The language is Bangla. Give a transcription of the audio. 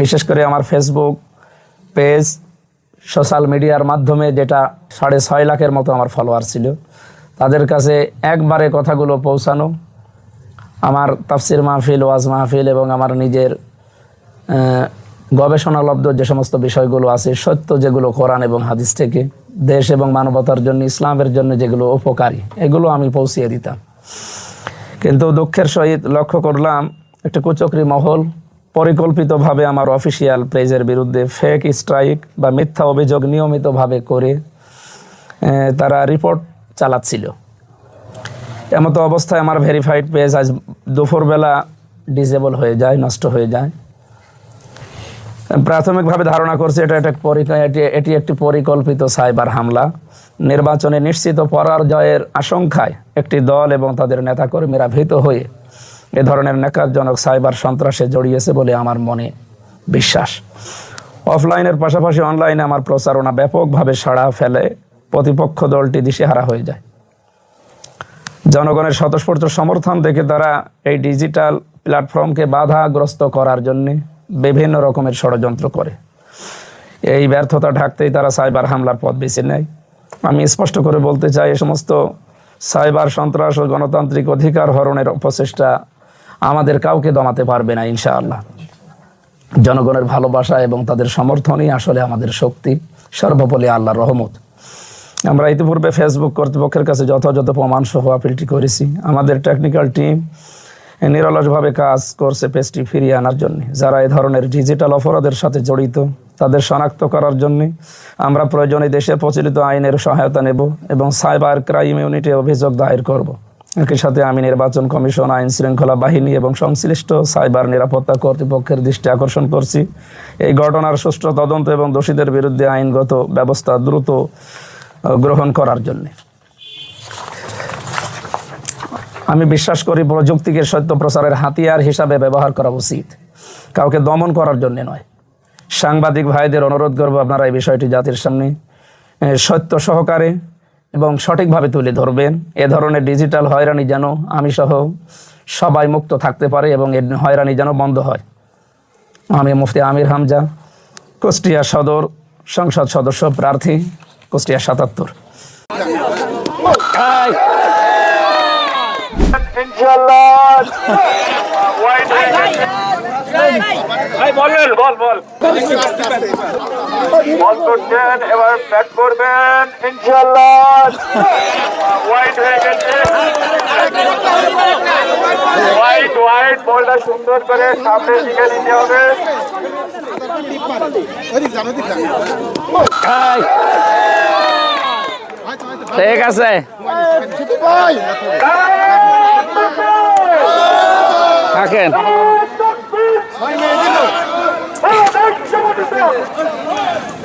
বিশেষ করে আমার ফেসবুক পেজ সোশ্যাল মিডিয়ার মাধ্যমে যেটা সাড়ে ছয় লাখের মতো আমার ফলোয়ার ছিল, তাদের কাছে একবারে কথাগুলো পৌঁছানো। আমার তাফসির মাহফিল, ওয়াজ মাহফিল এবং আমার নিজের গবেষণালব্ধ যে সমস্ত বিষয়গুলো আছে, সত্য যেগুলো কোরআন এবং হাদিস থেকে, দেশ এবং মানবতার জন্য, ইসলামের জন্য যেগুলো উপকারী, এগুলো আমি পৌঁছিয়ে দিতাম। কিন্তু দুঃখের সহিত লক্ষ্য করলাম, একটা কুচক্রি মহল পরিকল্পিতভাবে আমার অফিসিয়াল পেজের বিরুদ্ধে ফেক স্ট্রাইক বা মিথ্যা অভিযোগ নিয়মিতভাবে করে তারা রিপোর্ট চালাচ্ছিল। এমতো অবস্থায় আমার ভেরিফাইড পেজ আজ দুপুরবেলা ডিসেবল হয়ে যায়, নষ্ট হয়ে যায়। প্রাথমিকভাবে ধারণা করছে এটা একটা এটি একটি পরিকল্পিত সাইবার হামলা। নির্বাচনে নিশ্চিত পরাজয়ের আশঙ্কায় একটি দল এবং তাদের নেতাকর্মীরা ভীত হয়ে এ ধরনের নেকারজনক সাইবার সন্ত্রাসে জড়িয়েছে বলে আমার মনে বিশ্বাস। অফলাইনের পাশাপাশি অনলাইনে আমার প্রচারণা ব্যাপকভাবে সাড়া ফেলে প্রতিপক্ষ দলটি দিশেহারা হয়ে যায়। জনগণের স্বতঃস্ফূর্ত সমর্থন দেখে তারা এই ডিজিটাল প্ল্যাটফর্মকে বাধাগ্রস্ত করার জন্য বিভিন্ন রকমের ষড়যন্ত্র করে। এই ব্যর্থতা ঢাকতেই তারা সাইবার হামলার পথ বেছে নেয়। আমি স্পষ্ট করে বলতে চাই, এ সমস্ত সাইবার সন্ত্রাস ও গণতান্ত্রিক অধিকার হরণের অপচেষ্টা আমাদের কাউকে দমাতে পারবে না, ইনশাআল্লাহ। জনগণের ভালোবাসা এবং তাদের সমর্থনই আসলে আমাদের শক্তি, সর্বোপরি আল্লাহর রহমত। আমরা ইতিপূর্বে ফেসবুক কর্তৃপক্ষের কাছে যথাযথ প্রমাণ সহ আপিলটি করেছি। আমাদের টেকনিক্যাল টিম নিরলসভাবে কাজ করছে পেজটি ফিরিয়ে আনার জন্য। যারা এই ধরনের ডিজিটাল অপরাধের সাথে জড়িত, তাদের শনাক্ত করার জন্য আমরা প্রয়োজনে দেশের প্রচলিত আইনের সহায়তা নেব এবং সাইবার ক্রাইম ইউনিটে অভিযোগ দায়ের করব। একই সাথে আমি নির্বাচন কমিশন, আইন শৃঙ্খলা বাহিনী এবং সংশ্লিষ্ট সাইবার নিরাপত্তা কর্তৃপক্ষের দৃষ্টি আকর্ষণ করছি। এই ঘটনার সুষ্ঠু তদন্ত এবং দোষীদের বিরুদ্ধে আইনগত ব্যবস্থা দ্রুত গ্রহণ করার জন্য। আমি বিশ্বাস করি প্রযুক্তিকে সত্য প্রচারের হাতিয়ার হিসাবে ব্যবহার করা উচিত। কাউকে দমন করার জন্য নয়। সাংবাদিক ভাইদের অনুরোধ করব আপনারা এই বিষয়টি জাতির সামনে সত্য সহকারে এবং সঠিকভাবে তুলে ধরবেন। এ ধরনের ডিজিটাল হয়রানি যেন আমি সহ সবাই মুক্ত থাকতে পারে এবং এর হয়রানি যেন বন্ধ হয়। আমি মুফতি আমির হামজা কুষ্টিয়া সদর সংসদ সদস্য প্রার্থী কুষ্টিয়া সাতাত্তর। বল বল। বল এবার ব্যাট করবেন ইনশাআল্লাহ। ওয়াইড হয়ে গেছে। ওয়াইড সুন্দর করে সামনে দিকে দিতে হবে। ঠিক আছে। থাকেন।